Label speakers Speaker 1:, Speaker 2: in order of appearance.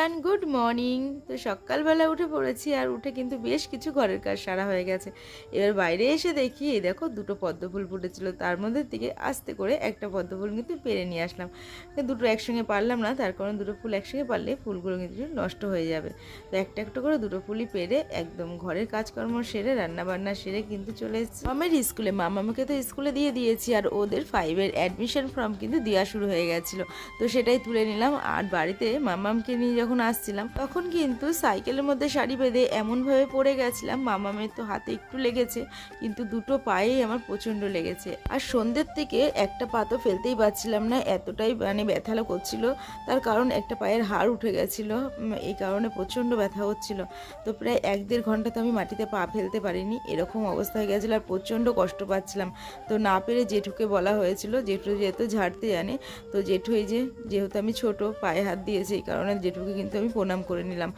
Speaker 1: Everyone, good morning. তো সকালবেলা উঠে পড়েছি আর উঠে কিন্তু বেশ কিছু ঘরের কাজ সারা হয়ে গেছে। এবার বাইরে এসে দেখি দেখো দুটো পদ্ম ফুল ফুটেছিল। তার মধ্যে থেকে আস্তে করে একটা পদ্ম ফুল কিন্তু পেরে নিয়ে আসলাম। দুটো একসঙ্গে পারলাম না, তার কারণ দুটো ফুল একসঙ্গে পারলে ফুলগুলো কিন্তু নষ্ট হয়ে যাবে। তো একটা একটা করে দুটো ফুলই পেরে একদম ঘরের কাজকর্ম সেরে রান্না বান্না সেরে কিন্তু চলে এসেছি। মামের স্কুলে মামাকে তো স্কুলে দিয়ে দিয়েছি আর ওদের ফাইভের অ্যাডমিশন ফর্ম কিন্তু দেওয়া শুরু হয়ে গেছিল। তো সেটাই তুলে নিলাম। আর বাড়িতে মামামকে নিয়ে যখন আসছিলাম, তখন কিন্তু সাইকেলের মধ্যে শাড়ি বেঁধে এমনভাবে পড়ে গেছিলাম মামা মামামের তো হাতে একটু লেগেছে, কিন্তু দুটো পায়েই আমার প্রচণ্ড লেগেছে। আর সন্ধ্যের থেকে একটা পা তো ফেলতেই পারছিলাম না, এতটাই মানে ব্যথালো করছিল, তার কারণ একটা পায়ের হাড় উঠে গেছিল এই কারণে প্রচণ্ড ব্যথা হচ্ছিল। তো প্রায় এক দেড় ঘণ্টা তো আমি মাটিতে পা ফেলতে পারিনি, এরকম অবস্থা হয়ে গেছিল আর প্রচণ্ড কষ্ট পাচ্ছিলাম। তো না পেরে জেঠুকে বলা হয়েছিল, জেঠু যেহেতু ঝাড়তে জানে, তো জেঠু এই যে, যেহেতু আমি ছোট, পায়ে হাত দিয়েছি, এই কারণে জেঠুকে কিন্তু আমি প্রণাম করে নিলাম।